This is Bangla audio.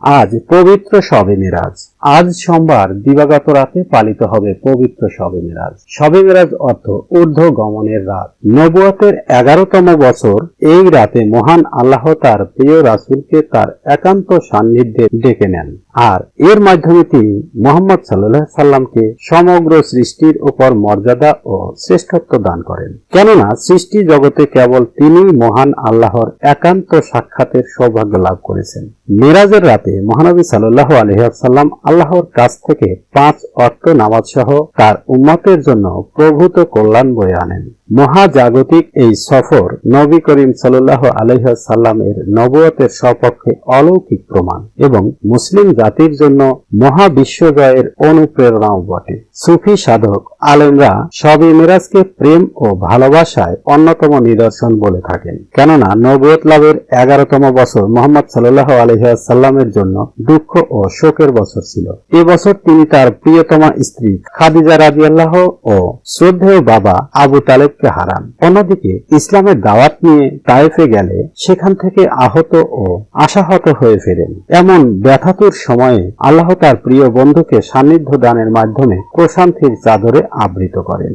আজ পবিত্র শবে মিরাজ। আজ সোমবার দিবাগত রাতে পালিত হবে পবিত্র শবে মিরাজ। শবে মিরাজ অর্থ ঊর্ধ্ব গমনের রাত। নবুয়তের এগারোতম বছর, এই রাতে মহান আল্লাহ তার প্রিয় রাসূলকে তার একান্ত সান্নিধ্যে ডেকে নেন। আর এর মাধ্যমে তিনি মোহাম্মদ সাল্লাহ সাল্লামকে সমগ্র সৃষ্টির উপর মর্যাদা ও শ্রেষ্ঠত্ব দান করেন। কেননা সৃষ্টি জগতে কেবল তিনি মহান আল্লাহর একান্ত সাক্ষাতের সৌভাগ্য লাভ করেছেন। মিরাজের রাতে মহানবী সাল্লাহ আলহাম আল্লাহর কাছ থেকে পাঁচ অর্থ নামাজ সহ তার উম্মতের জন্য প্রভূত কল্যাণ বয়ে আনেন। মহাজাগতিক এই সফর নবী করিম সাল্লাহ আলহাসাল্লামের নবুয়তের সপক্ষে অলৌকিক প্রমাণ এবং মুসলিম জাতির জন্য মহাবিশ্ব জয়ের অনুপ্রেরণাও বটে। সুফি সাধক আলেমরা সবে মিরাজকে প্রেম ও ভালোবাসায় অন্যতম নিদর্শন বলে থাকেন। কেননা নবুয়ত লাভের এগারোতম বছর মোহাম্মদ সাল্লাহ আলহাসাল্লামের জন্য দুঃখ ও শোকের বছর ছিল। এ বছর তিনি তার প্রিয়তমা স্ত্রী খাদিজা রাজিয়াল্লাহ ও শ্রদ্ধেয় বাবা আবু তালেবকে হারান। অন্যদিকে ইসলামের দাওয়াত নিয়ে তায়েফে গেলে সেখান থেকে আহত ও আশাহত হয়ে ফেরেন। এমন ব্যথাতুর সময়ে আল্লাহ তার প্রিয় বন্ধুকে সান্নিধ্য দানের মাধ্যমে প্রশান্তির চাদরে আবৃত করেন।